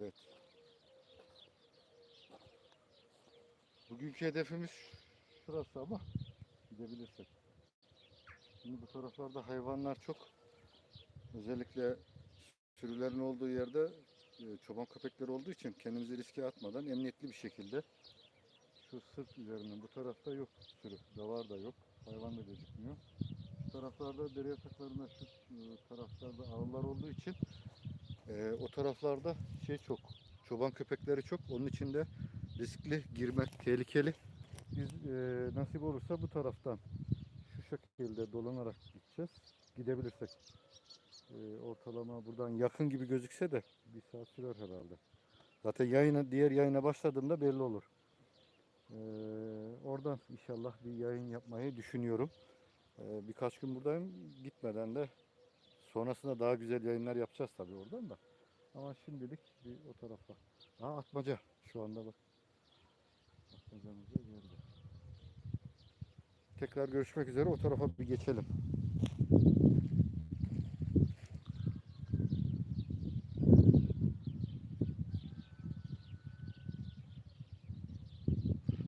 Evet. Bugünkü hedefimiz şurası ama gidebilirsek. Şimdi bu taraflarda hayvanlar çok. Özellikle sürülerin olduğu yerde e, çoban köpekleri olduğu için kendimizi riske atmadan emniyetli bir şekilde şu sırt üzerinin bu tarafta yok sürü. Davar da yok. Hayvan da gözükmüyor. Şu taraflarda dere yataklarında şu e, taraflarda ağlar olduğu için e, o taraflarda şey çok. Çoban köpekleri çok. Onun için de riskli girmek tehlikeli. Biz e, nasip olursa bu taraftan şu şekilde dolanarak gideceğiz. Gidebilirsek. E, ortalama buradan yakın gibi gözükse de bir saat sürer herhalde. Zaten yayına, diğer yayına başladığımda belli olur. E, oradan inşallah bir yayın yapmayı düşünüyorum. E, birkaç gün buradayım. Gitmeden de sonrasında daha güzel yayınlar yapacağız tabii oradan da. Ama şimdilik bir o tarafa. Ha atmaca şu anda bak. Atmacamız geldi. Tekrar görüşmek üzere. O tarafa bir geçelim.